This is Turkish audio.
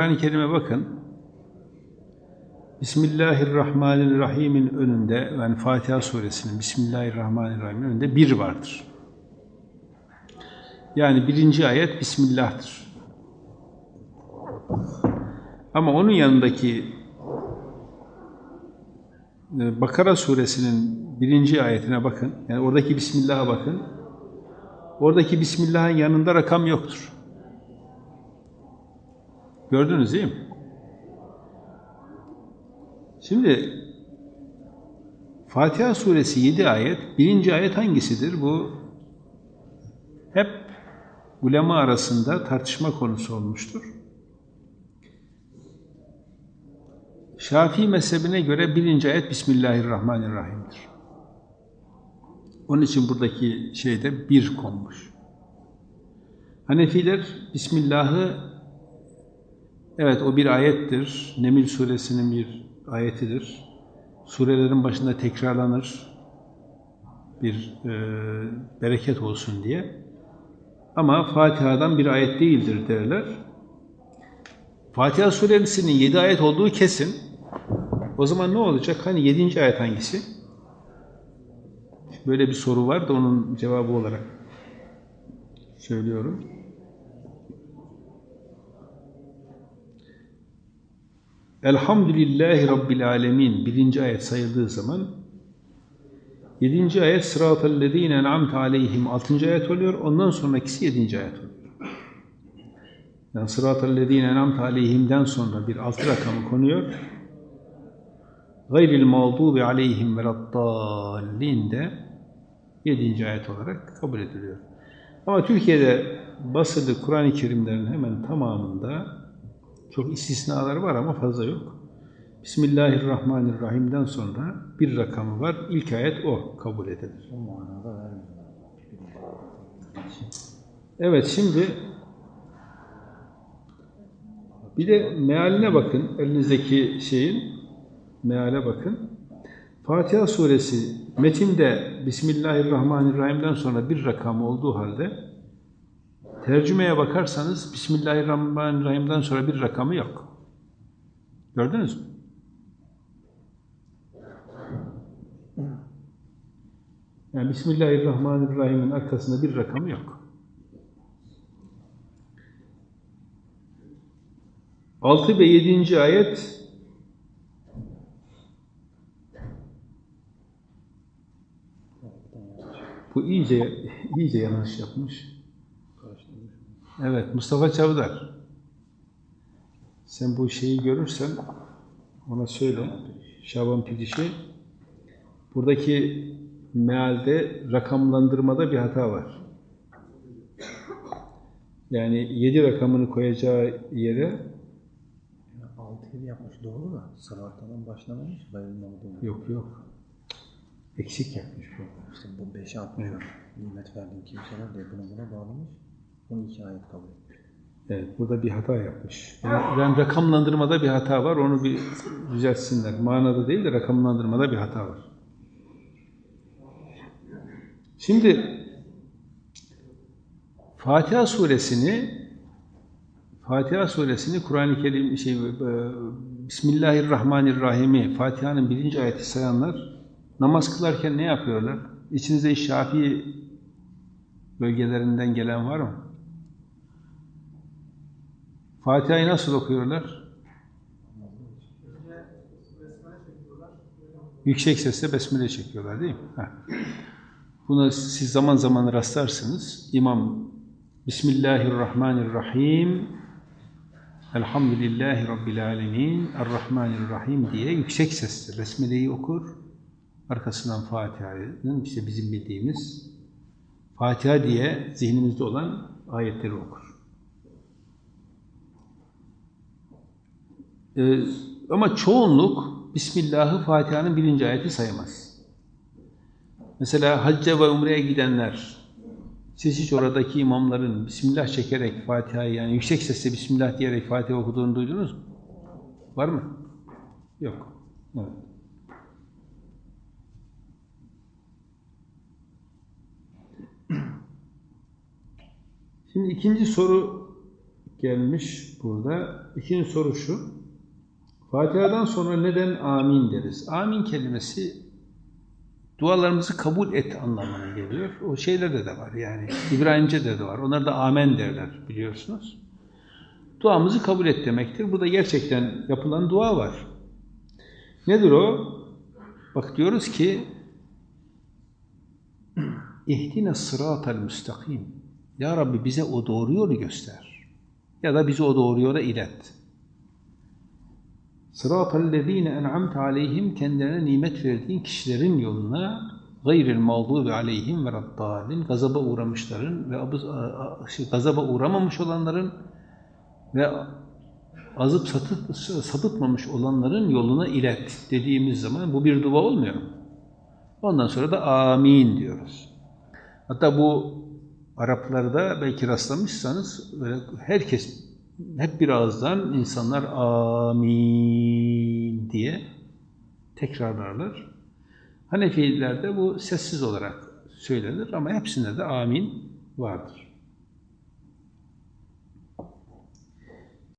Kur'an-ı Kerim'e bakın. Bismillahirrahmanirrahim'in önünde, yani Fatiha suresinin Bismillahirrahmanirrahim'in önünde bir vardır. Yani birinci ayet Bismillah'tır. Ama onun yanındaki e, Bakara suresinin birinci ayetine bakın. Yani oradaki Bismillah'a bakın. Oradaki Bismillah'ın yanında rakam yoktur. Gördünüz değil mi? Şimdi Fatiha suresi 7 ayet. Birinci ayet hangisidir? Bu hep ulema arasında tartışma konusu olmuştur. Şafii mezhebine göre birinci ayet Bismillahirrahmanirrahim'dir. Onun için buradaki şeyde bir konmuş. Hanefiler Bismillah'ı evet o bir ayettir. Nemil suresinin bir ayetidir. Surelerin başında tekrarlanır. Bir e, bereket olsun diye. Ama Fatiha'dan bir ayet değildir derler. Fatiha suresinin yedi ayet olduğu kesin. O zaman ne olacak? Hani yedinci ayet hangisi? Böyle bir soru var da onun cevabı olarak söylüyorum. Elhamdülillahi Rabbil Alemin birinci ayet sayıldığı zaman yedinci ayet sıratallezine en'amte aleyhim altıncı ayet oluyor. Ondan sonrakisi yedinci ayet oluyor. Yani sıratallezine en'amte aleyhimden sonra bir altı rakamı konuyor. Gayril mağdubi aleyhim veladdallin de yedinci ayet olarak kabul ediliyor. Ama Türkiye'de basılı Kur'an-ı Kerimlerin hemen tamamında çok istisnalar var ama fazla yok. Bismillahirrahmanirrahim'den sonra bir rakamı var. İlk ayet o kabul edilir. Evet şimdi bir de mealine bakın. Elinizdeki şeyin meale bakın. Fatiha suresi metinde Bismillahirrahmanirrahim'den sonra bir rakamı olduğu halde tercümeye bakarsanız Bismillahirrahmanirrahim'den sonra bir rakamı yok. Gördünüz mü? Yani Bismillahirrahmanirrahim'in arkasında bir rakamı yok. Altı ve yedinci ayet Bu iyice iyice yanlış yapmış. Evet, Mustafa Çavdar. Sen bu şeyi görürsen ona söyle. Şaban Pidiş'i. Buradaki mealde rakamlandırmada bir hata var. Yani yedi rakamını koyacağı yere 6 7 yapmış doğru da sıralardan başlamamış yok yok. Eksik yapmış bu. İşte bu 5'e 60 nimet verdiğin kimseler diye bunu buna bağlamış. Bunu iki ayet kabul etmiş. Evet, burada bir hata yapmış. Yani, yani rakamlandırmada bir hata var, onu bir düzeltsinler. Manada değil de rakamlandırmada bir hata var. Şimdi Fatiha suresini Fatiha suresini Kur'an-ı Kerim şey e, Bismillahirrahmanirrahim'i Fatiha'nın birinci ayeti sayanlar namaz kılarken ne yapıyorlar? İçinizde Şafii bölgelerinden gelen var mı? Fatiha'yı nasıl okuyorlar? Yüksek sesle besmele çekiyorlar değil mi? Heh. Buna siz zaman zaman rastlarsınız. İmam Bismillahirrahmanirrahim Elhamdülillahi Rabbil Alemin Errahmanirrahim diye yüksek sesle besmeleyi okur. Arkasından Fatiha'nın işte bizim bildiğimiz Fatiha diye zihnimizde olan ayetleri okur. Ee, ama çoğunluk Bismillah'ı Fatiha'nın birinci ayeti sayamaz. Mesela hacca ve umreye gidenler, siz hiç oradaki imamların Bismillah çekerek Fatiha'yı yani yüksek sesle Bismillah diyerek Fatiha okuduğunu duydunuz mu? Var mı? Yok. Evet. Şimdi ikinci soru gelmiş burada. İkinci soru şu. Fatiha'dan sonra neden amin deriz? Amin kelimesi dualarımızı kabul et anlamına geliyor. O şeylerde de var yani. İbrahimce'de de var. Onlar da amen derler biliyorsunuz. Duamızı kabul et demektir. Burada gerçekten yapılan dua var. Nedir o? Bak diyoruz ki İhdine sıratel müstakim. Ya Rabbi bize o doğru yolu göster. Ya da bizi o doğru yola ilet. Sıratel lezine en'amte aleyhim kendilerine nimet verdiğin kişilerin yoluna gayril mağdubi aleyhim ve raddalin gazaba uğramışların ve şey, gazaba uğramamış olanların ve azıp satıp, sapıtmamış olanların yoluna ilet dediğimiz zaman bu bir dua olmuyor mu? Ondan sonra da amin diyoruz. Hatta bu Araplarda belki rastlamışsanız böyle herkes hep bir ağızdan insanlar amin diye tekrarlarlar. Hanefilerde bu sessiz olarak söylenir ama hepsinde de amin vardır.